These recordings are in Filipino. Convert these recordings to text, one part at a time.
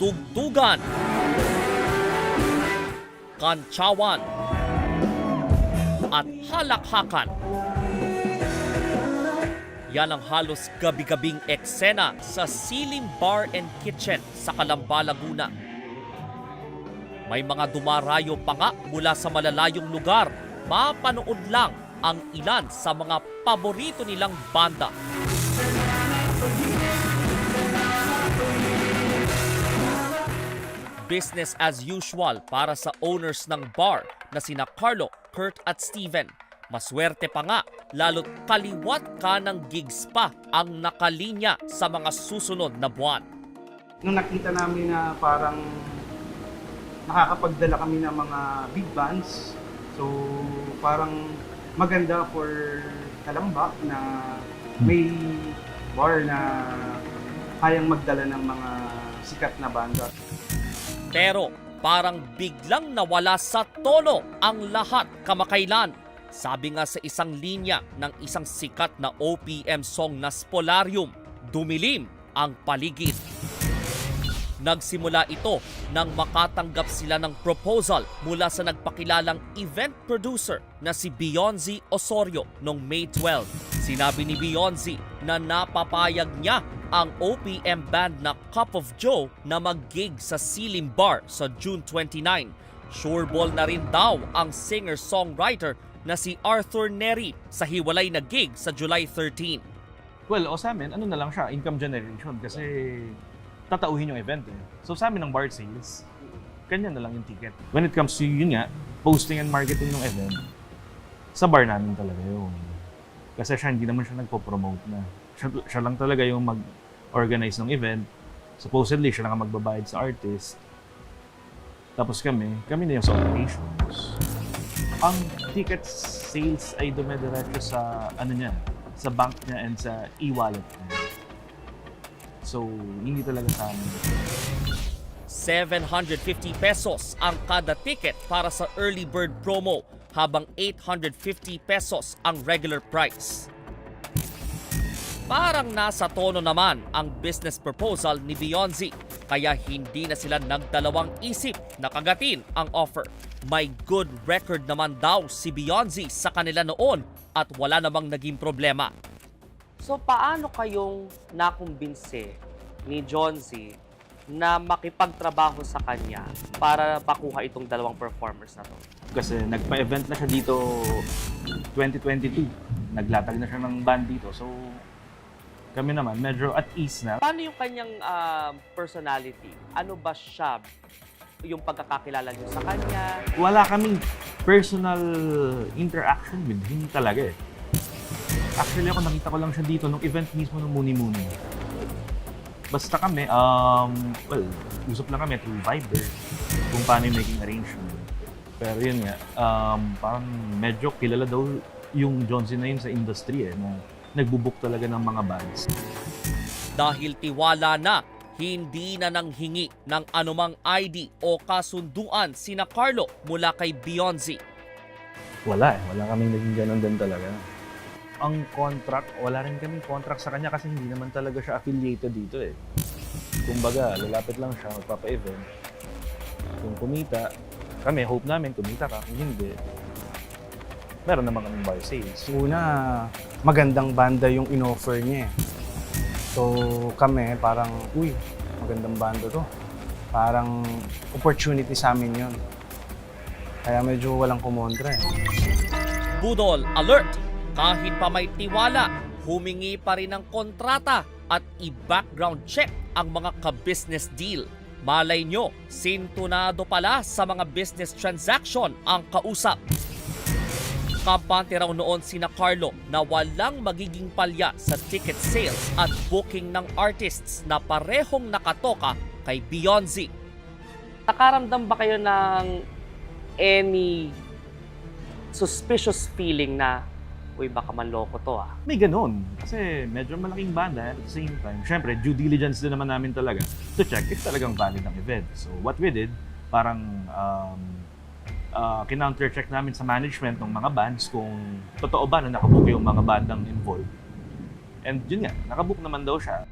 tugtugan, kantsawan, at halakhakan. Yan ang halos gabi-gabing eksena sa Silim Bar and Kitchen sa Calamba, Laguna. May mga dumarayo pa nga mula sa malalayong lugar. Mapanood lang ang ilan sa mga paborito nilang banda. Business as usual para sa owners ng bar na sina Carlo, Kurt at Steven. Maswerte pa nga, lalo't kaliwat ka ng gigs pa ang nakalinya sa mga susunod na buwan. nung nakita namin na parang nakakapagdala kami ng mga big bands, so parang maganda for Kalamba na may bar na kayang magdala ng mga sikat na banda. Pero parang biglang nawala sa tono ang lahat kamakailan. Sabi nga sa isang linya ng isang sikat na OPM song na Spolarium, dumilim ang paligid. Nagsimula ito nang makatanggap sila ng proposal mula sa nagpakilalang event producer na si Beyonce Osorio noong May 12. Sinabi ni Beyonce na napapayag niya ang OPM band na Cup of Joe na mag-gig sa Silim Bar sa June 29. Sureball na rin daw ang singer-songwriter na si Arthur Neri sa hiwalay na gig sa July 13. Well, o sa amin, ano na lang siya, income generation kasi tatauhin yung event eh. So sa amin ng bar sales, kanya na lang yung ticket. When it comes to yun nga, posting and marketing ng event, sa bar namin talaga yun. Kasi siya hindi naman siya nagpo-promote na. Siya, siya lang talaga yung mag-organize ng event. Supposedly, siya lang ang magbabayad sa artist. Tapos kami, kami na yung sa operations. Ang ticket sales ay dumediretso sa ano niya, sa bank niya and sa e-wallet niya. So, hindi talaga sa amin. 750 pesos ang kada ticket para sa early bird promo habang 850 pesos ang regular price. Parang nasa tono naman ang business proposal ni Beyonce kaya hindi na sila nagdalawang isip na kagatin ang offer. May good record naman daw si Beyonce sa kanila noon at wala namang naging problema. So paano kayong nakumbinse ni John Z na makipagtrabaho sa kanya para makuha itong dalawang performers na to? Kasi nagpa-event na siya dito 2022. Naglatag na siya ng band dito. So, kami naman, medyo at ease na. Paano yung kanyang ah, personality? Ano ba siya? Yung pagkakakilala niyo sa kanya? Wala kaming personal interaction with him talaga eh. Actually, ako nakita ko lang siya dito nung event mismo ng Muni Muni. Basta kami, um, well, usap lang kami through Viber kung paano yung making arrangement. Pero yun nga, um, parang medyo kilala daw yung Johnson na yun sa industry eh, na nagbubuk talaga ng mga bands. Dahil tiwala na, hindi na nang hingi ng anumang ID o kasunduan sina Carlo mula kay Beyonce. Wala eh, wala kaming naging ganun din talaga. Ang contract, wala rin kaming contract sa kanya kasi hindi naman talaga siya affiliated dito eh. Kumbaga, lalapit lang siya, magpapa-event. Kung kumita, kami, hope namin kumita ka. Kung hindi, meron naman kaming bar sales. Una, magandang banda yung inoffer niya eh. So kami parang, uy, magandang banda to. Parang opportunity sa amin yun. Kaya medyo walang kumontra eh. Budol alert! Kahit pa may tiwala, humingi pa rin ng kontrata at i-background check ang mga ka-business deal. Malay nyo, sintunado pala sa mga business transaction ang kausap. Kampante raw noon sina Carlo na walang magiging palya sa ticket sales at booking ng artists na parehong nakatoka kay Beyonce. Nakaramdam ba kayo ng any suspicious feeling na, uy, baka manloko to ah? May ganun. Kasi medyo malaking banda at the same time. Siyempre, due diligence din naman namin talaga to check if talagang valid ang event. So what we did, parang um, uh, kinounter-check namin sa management ng mga bands kung totoo ba na nakabook yung mga bandang involved. And yun nga, nakabook naman daw siya.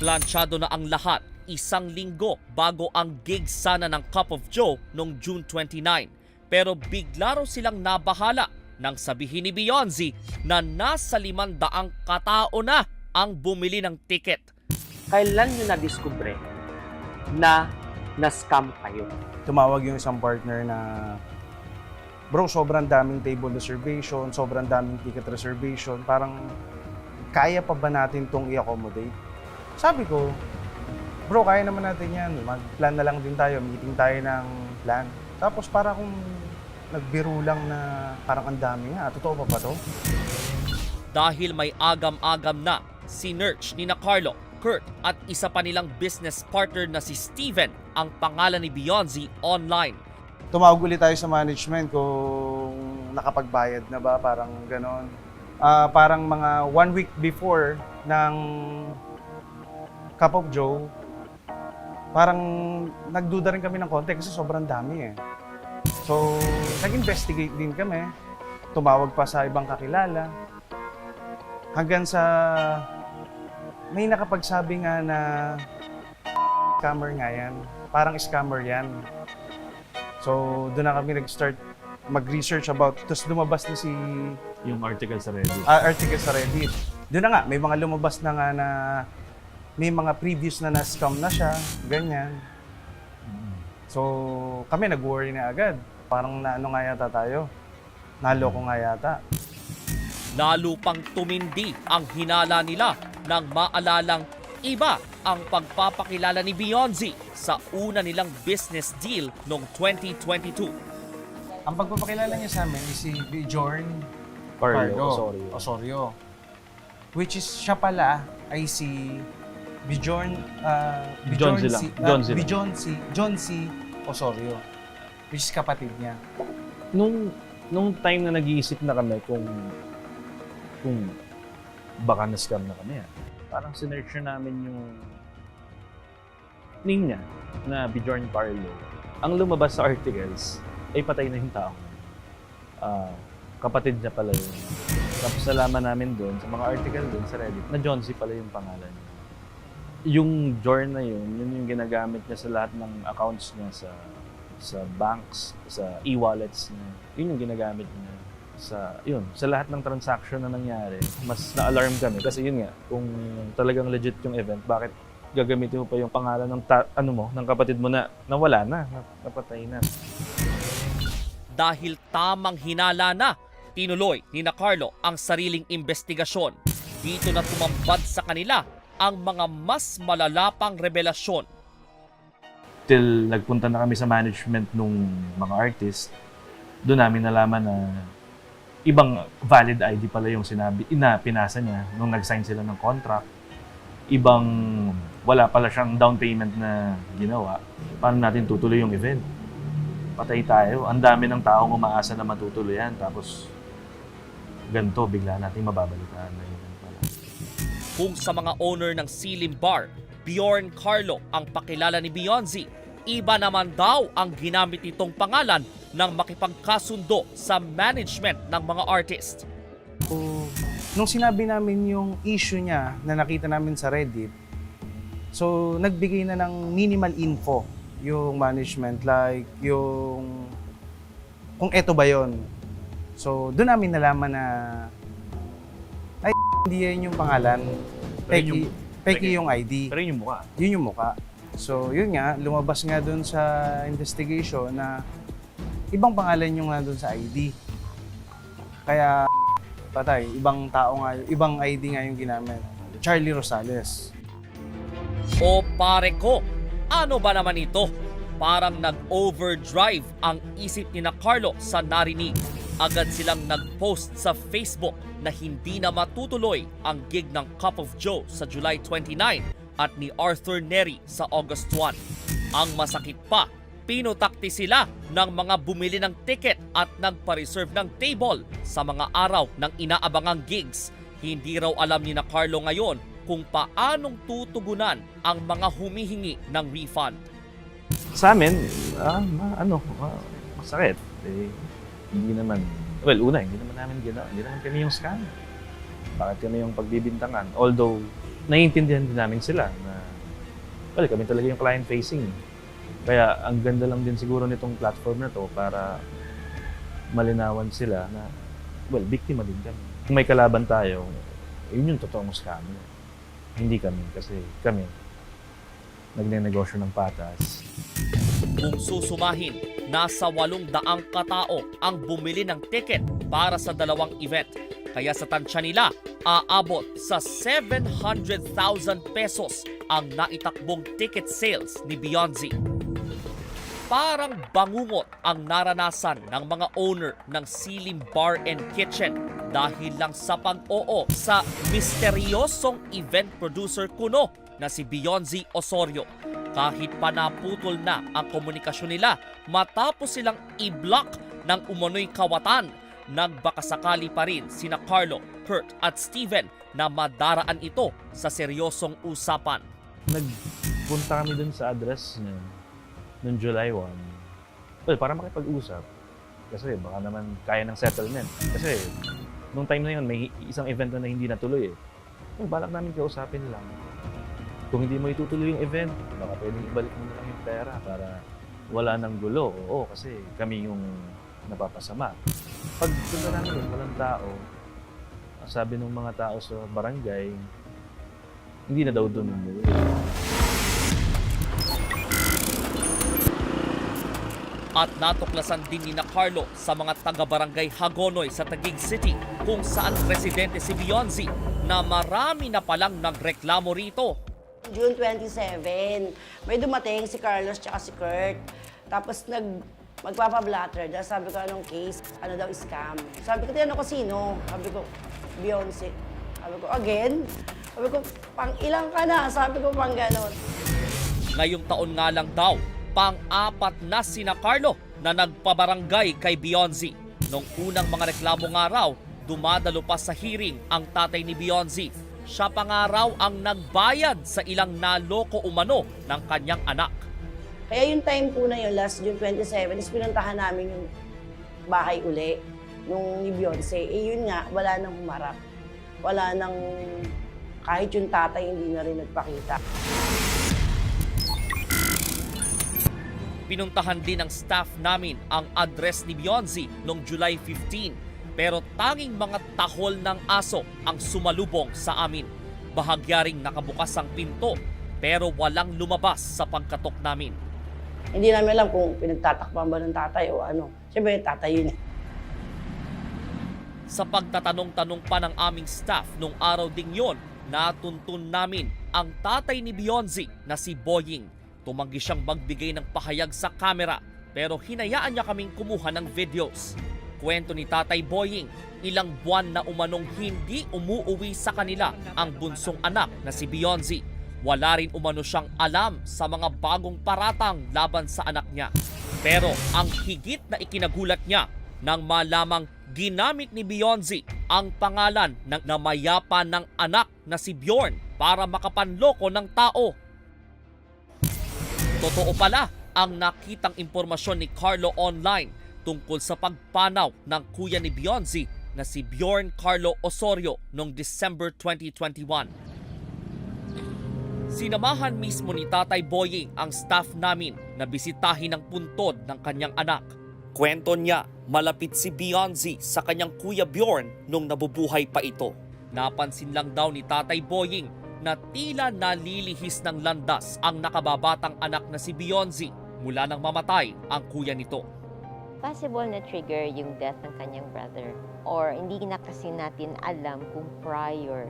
Planchado na ang lahat isang linggo bago ang gig sana ng Cup of Joe noong June 29. Pero bigla raw silang nabahala nang sabihin ni Beyonce na nasa limandaang katao na ang bumili ng ticket. Kailan nyo na-discover na na-scam kayo? tumawag yung isang partner na bro, sobrang daming table reservation, sobrang daming ticket reservation, parang kaya pa ba natin tong i-accommodate? Sabi ko, bro, kaya naman natin yan. Mag-plan na lang din tayo, meeting tayo ng plan. Tapos para kung nagbiro lang na parang ang dami nga, totoo pa ba to? Dahil may agam-agam na si Nurch ni na Carlo, Kurt at isa pa nilang business partner na si Steven ang pangalan ni Beyonce online. tumawag ulit tayo sa management kung nakapagbayad na ba, parang ganon. Ah, parang mga one week before ng Cup of Joe, parang nagduda rin kami ng konti kasi sobrang dami eh. So, nag-investigate din kami. Tumawag pa sa ibang kakilala. Hanggang sa may nakapagsabi nga na scammer nga yan. Parang scammer yan. So, doon na kami nag-start mag-research about, tapos lumabas na si Yung article sa Reddit. uh, article sa Reddit. Doon na nga, may mga lumabas na nga na may mga previous na na-scam na siya, ganyan. So, kami nag-worry na agad. Parang na ano nga yata tayo. Naloko nga yata. Lalo pang tumindi ang hinala nila nang maalalang iba ang pagpapakilala ni Beyonce sa una nilang business deal noong 2022. Ang pagpapakilala niya sa amin is si Bjorn Pardo Osorio. Osorio. Which is siya pala ay si Bjorn uh, John C. lang. C. John C. lang. Bjorn C. John C. Osorio. Which is kapatid niya. Nung, nung time na nag-iisip na kami kung kung baka na-scam na kami, ah, parang sinearch na namin yung name niya na Bjorn Carlo. Ang lumabas sa articles ay patay na yung tao. Ah, kapatid niya pala yun. Tapos nalaman namin doon, sa mga article doon sa Reddit, na John C. pala yung pangalan niya. Yung Jorn na yun, yun yung ginagamit niya sa lahat ng accounts niya sa sa banks, sa e-wallets niya. Yun yung ginagamit niya sa yun, sa lahat ng transaction na nangyari. Mas na-alarm kami kasi yun nga, kung talagang legit yung event, bakit gagamitin mo pa yung pangalan ng ta- ano mo, ng kapatid mo na nawala na, na napatay na. Dahil tamang hinala na, tinuloy ni na Carlo ang sariling investigasyon. Dito na tumambad sa kanila ang mga mas malalapang revelasyon. Till nagpunta na kami sa management nung mga artist, doon namin nalaman na ibang valid ID pala yung sinabi, ina, pinasa niya nung nag-sign sila ng contract. Ibang wala pala siyang down payment na ginawa. Paano natin tutuloy yung event? Patay tayo. Ang dami ng taong umaasa na matutuloy yan. Tapos, ganito, bigla natin mababalitaan na yun pala. Kung sa mga owner ng Silim Bar, Bjorn Carlo ang pakilala ni Beyonce, iba naman daw ang ginamit nitong pangalan ng makipagkasundo sa management ng mga artist. So, nung sinabi namin yung issue niya na nakita namin sa Reddit, so nagbigay na ng minimal info yung management like yung kung eto ba yon. So doon namin nalaman na ay hindi yan yung pangalan. Pero Peki, yung- Peki yung ID. Pero yun yung mukha. Yun yung muka. So yun nga, lumabas nga doon sa investigation na ibang pangalan yung nga doon sa ID. Kaya patay, ibang tao nga, ibang ID nga yung ginamit. Charlie Rosales. O pare ko, ano ba naman ito? Parang nag-overdrive ang isip ni na Carlo sa narinig. Agad silang nag-post sa Facebook na hindi na matutuloy ang gig ng Cup of Joe sa July 29 at ni Arthur Neri sa August 1. Ang masakit pa, pinutakti sila ng mga bumili ng ticket at nagpa-reserve ng table sa mga araw ng inaabangang gigs. Hindi raw alam ni na Carlo ngayon kung paanong tutugunan ang mga humihingi ng refund. Sa amin, ma- ano, ah, masakit. Eh, hindi naman, well, una, hindi naman namin ginawa. Hindi naman kami yung scam. Bakit kami yung pagbibintangan? Although, naiintindihan din namin sila na well, kami talaga yung client-facing. Kaya ang ganda lang din siguro nitong platform na to para malinawan sila na, well, biktima din kami. Kung may kalaban tayo, yun yung totoong scammer. Hindi kami, kasi kami, nagne-negosyo ng patas. Kung susumahin, nasa walong daang katao ang bumili ng ticket para sa dalawang event. Kaya sa tansya nila, aabot sa 700,000 pesos ang naitakbong ticket sales ni Beyonce. Parang bangungot ang naranasan ng mga owner ng Silim Bar and Kitchen dahil lang sa pag-oo sa misteryosong event producer kuno na si Beyonce Osorio. Kahit pa naputol na ang komunikasyon nila matapos silang i-block ng umano'y kawatan, nagbakasakali pa rin sina Carlo, Kurt at Steven na madaraan ito sa seryosong usapan. Nagpunta kami dun sa address niya noong July 1. Well, para makipag-usap. Kasi baka naman kaya ng settlement. Kasi nung time na yun, may isang event na, na hindi natuloy eh. Well, balak namin kausapin lang. Kung hindi mo itutuloy yung event, baka pwedeng ibalik mo na lang yung pera para wala nang gulo. Oo, kasi kami yung napapasama. Pag punta namin yun, walang tao. Sabi ng mga tao sa barangay, hindi na daw doon umuwi. At natuklasan din ni na Carlo sa mga taga-barangay Hagonoy sa Taguig City kung saan residente si Beyonce na marami na palang nagreklamo rito. June 27, may dumating si Carlos tsaka si Kurt. Tapos nag magpapa-blatter. Dahil sabi ko, anong case? Ano daw, scam. Sabi ko, tinanong ko sino? Sabi ko, Beyonce. Sabi ko, again? Sabi ko, pang ilang ka na? Sabi ko, pang ganon. Ngayong taon nga lang daw, pang-apat na sina Carlo na nagpabarangay kay Beyonce. Nung unang mga reklamo nga raw, dumadalo pa sa hearing ang tatay ni Beyonce. Siya pa nga raw ang nagbayad sa ilang naloko umano ng kanyang anak. Kaya yung time po na yun, last June 27, is pinuntahan namin yung bahay uli nung ni Beyonce. Eh yun nga, wala nang humarap. Wala nang, kahit yung tatay hindi na rin nagpakita. Pinuntahan din ng staff namin ang address ni Beyonce noong July 15 pero tanging mga tahol ng aso ang sumalubong sa amin. Bahagyaring nakabukas ang pinto pero walang lumabas sa pagkatok namin. Hindi namin alam kung pinagtatakpan ba ng tatay o ano. Siyempre, tatay yun. Sa pagtatanong-tanong pa ng aming staff nung araw ding yon, natuntun namin ang tatay ni Beyonce na si Boying. Tumanggi siyang magbigay ng pahayag sa kamera pero hinayaan niya kaming kumuha ng videos. Kwento ni Tatay Boying, ilang buwan na umanong hindi umuuwi sa kanila ang bunsong anak na si Beyonce. Wala rin umano siyang alam sa mga bagong paratang laban sa anak niya. Pero ang higit na ikinagulat niya nang malamang ginamit ni Beyonce ang pangalan ng namayapa ng anak na si Bjorn para makapanloko ng tao. Totoo pala ang nakitang impormasyon ni Carlo online tungkol sa pagpanaw ng kuya ni Beyonce na si Bjorn Carlo Osorio noong December 2021. Sinamahan mismo ni Tatay Boying ang staff namin na bisitahin ang puntod ng kanyang anak. Kwento niya, malapit si Beyonce sa kanyang kuya Bjorn nung nabubuhay pa ito. Napansin lang daw ni Tatay Boying na tila nalilihis ng landas ang nakababatang anak na si Beyonce mula nang mamatay ang kuya nito. possible na trigger yung death ng kanyang brother. Or hindi na kasi natin alam kung prior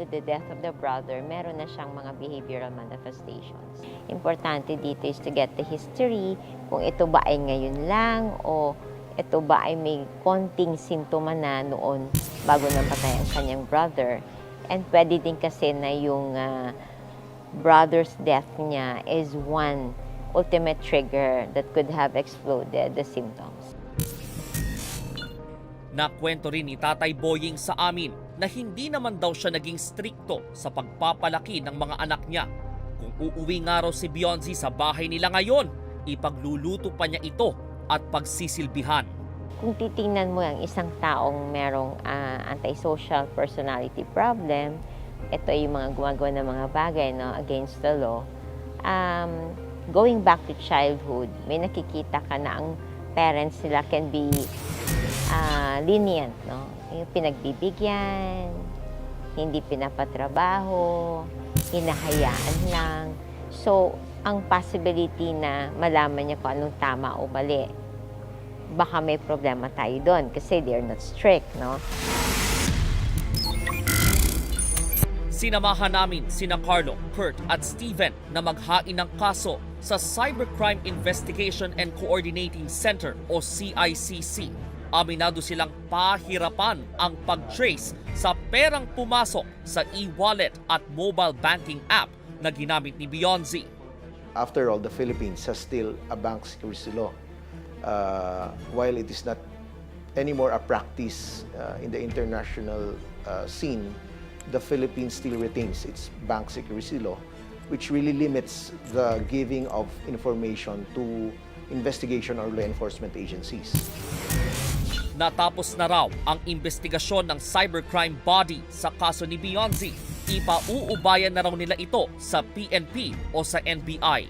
to the death of the brother, meron na siyang mga behavioral manifestations. Importante dito is to get the history, kung ito ba ay ngayon lang o ito ba ay may konting simptoma na noon bago namatay ang kanyang brother. And pwede din kasi na yung ah, brother's death niya is one ultimate trigger that could have exploded the symptoms. Nakwento rin ni Tatay Boying sa amin na hindi naman daw siya naging strikto sa pagpapalaki ng mga anak niya. Kung uuwi nga raw si Beyonce sa bahay nila ngayon, ipagluluto pa niya ito at pagsisilbihan. Kung titingnan mo ang isang taong merong ah, antisocial personality problem, ito ay yung mga gumagawa ng mga bagay no, against the law, um, going back to childhood, may nakikita ka na ang parents nila can be ah, lenient, no? Yung pinagbibigyan, hindi pinapatrabaho, hinahayaan lang. So, ang possibility na malaman niya kung anong tama o mali, baka may problema tayo doon kasi they're not strict, no? Sinamahan namin sina Carlo, Kurt at Steven na maghain ng kaso sa Cybercrime Investigation and Coordinating Center o CICC. Aminado silang pahirapan ang pag-trace sa perang pumasok sa e-wallet at mobile banking app na ginamit ni Beyonce. After all, the Philippines has still a bank secrecy law. Uh, while it is not anymore a practice uh, in the international uh, scene, the Philippines still retains its bank secrecy law, which really limits the giving of information to investigation or law enforcement agencies. Natapos na raw ang investigasyon ng cybercrime body sa kaso ni Beyonce. Ipauubayan na raw nila ito sa PNP o sa NBI.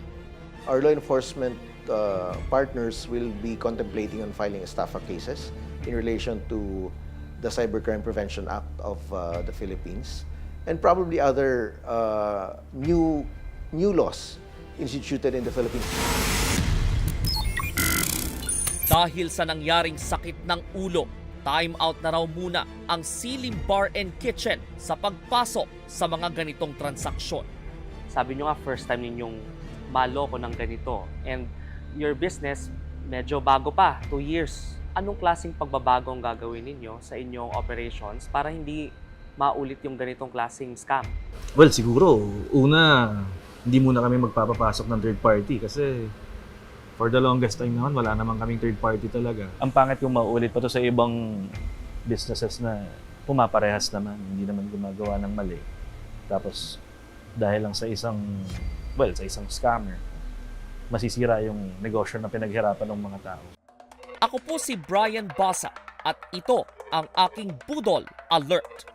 Our law enforcement uh, partners will be contemplating on filing estafa cases in relation to the Cybercrime Prevention Act of uh, the Philippines and probably other uh, new new laws instituted in the Philippines. Dahil sa nangyaring sakit ng ulo, time out na raw muna ang Silim Bar and Kitchen sa pagpasok sa mga ganitong transaksyon. Sabi nyo nga, first time ninyong maloko ng ganito. And your business, medyo bago pa, two years. Anong klaseng pagbabago ang gagawin ninyo sa inyong operations para hindi maulit yung ganitong klaseng scam? Well, siguro, una, hindi muna kami magpapapasok ng third party kasi for the longest time naman, wala naman kaming third party talaga. Ang pangit kung maulit pa to sa ibang businesses na pumaparehas naman, hindi naman gumagawa ng mali. Tapos, dahil lang sa isang, well, sa isang scammer, masisira yung negosyo na pinaghirapan ng mga tao. Ako po si Brian Basa at ito ang aking Budol Alert.